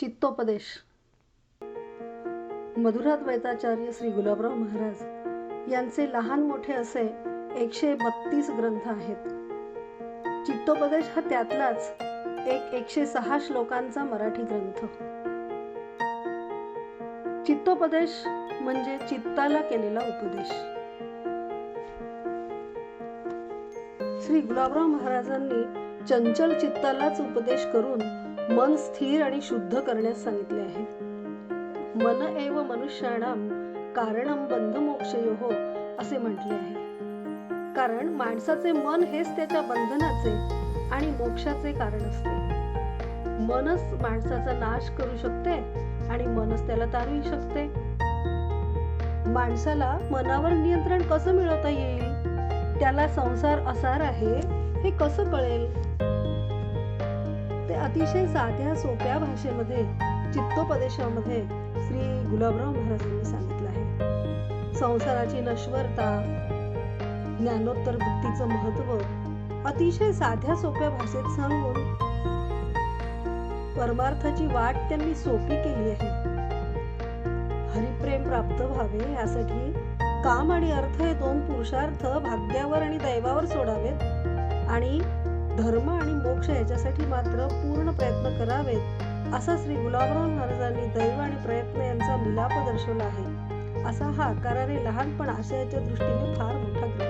चित्तोपदेश. मधुराद्वैताचार्य श्री गुलाबराव महाराज यांचे लहान मोठे असे एकशे बत्तीस ग्रंथ आहेत. चित्तोपदेश हा त्यातलाच एक एकशे सहा श्लोकांचा मराठी ग्रंथ. चित्तोपदेश म्हणजे चित्ताला केलेला उपदेश. श्री गुलाबराव महाराजांनी चंचल चित्तालाच उपदेश करून मन स्थिर आणि शुद्ध करण्यास सांगितले आहे. मन एव मनुष्याणाम कारणम बंधमोक्षयो असे म्हटले आहे. कारण माणसाचे मन हेच त्याच्या बंधनाचे आणि मोक्षाचे कारण असते. मनस माणसाचा नाश करू शकते आणि मनच त्याला तारवी शकते. माणसाला मनावर नियंत्रण कसं मिळवता येईल? त्याला संसार असार आहे हे कसं कळेल? अतिशय साध्या सोप्या भाषेमध्ये चित्तोपदेशामध्ये श्री गुलाबराव महाराजांनी सांगितलं आहे. संसाराची नश्वरता ज्ञानोत्तर वृत्तीचं महत्त्व अतिशय साध्या सोप्या भाषेत सांगून परमार्थाची वाट त्यांनी सोपी केली आहे. हरिप्रेम प्राप्त व्हावे यासाठी काम आणि अर्थ हे दोन पुरुषार्थ भाग्यावर आणि दैवावर सोडावेत आणि धर्म आणि मोक्ष याच्यासाठी मात्र पूर्ण प्रयत्न करावेत असा श्री गुलाबराव महाराजांनी दैव आणि प्रयत्न यांचा मिलाप दर्शवला आहे. असा हा आकाराने लहानपण आशयाच्या दृष्टीने फार मोठा ग्रंथ